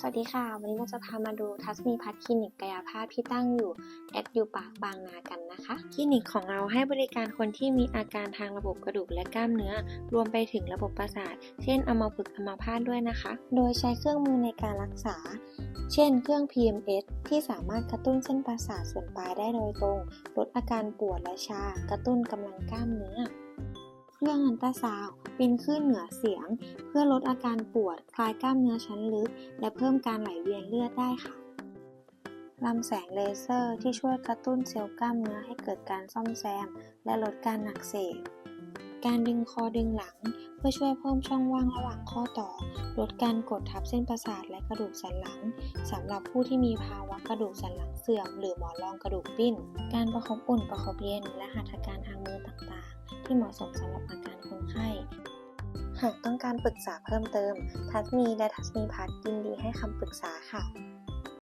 สวัสดีค่ะ วันนี้เราจะพามาดูทัศนีพัฒน์คลินิกกายภาพที่ตั้งอยู่แอดยูปาร์คบางนากันนะคะ คลินิกของเราให้บริการคนที่มีอาการทางระบบกระดูกและกล้ามเนื้อ รวมไปถึงระบบประสาท เช่นอัมพฤกษ์อัมพาตด้วยนะคะ โดยใช้เครื่องมือในการรักษา เช่น เครื่อง PMS ที่สามารถกระตุ้นเส้นประสาทส่วนปลายได้โดยตรง ลดอาการปวดและชา กระตุ้นกำลังกล้ามเนื้อ เครื่องอันตราซาวด์เป็นคลื่นเหนือเสียง เพื่อลดอาการปวดคลายกล้ามเนื้อชั้นลึก และเพิ่มการไหลเวียนเลือดได้ค่ะลำแสงเลเซอร์ที่ช่วยกระตุ้นเซลล์กล้ามเนื้อให้เกิดการซ่อมแซม และลดการหนักเสพการดึงคอดึงหลัง เพื่อช่วยเพิ่มช่องว่างระหว่างข้อต่อ ลดการกดทับเส้นประสาทและกระดูกสันหลังสำหรับผู้ที่มีภาวะกระดูกสันหลังเสื่อม หรือหมอนรองกระดูกปิ้น การประคบอุ่นประคบเย็นและหัตถการทางมือต่างๆ ที่เหมาะสมสำหรับอาการคนไข้ หากต้องการปรึกษาเพิ่มเติม ทัศมีและทัศมีพัฒยินดีให้คำปรึกษาค่ะ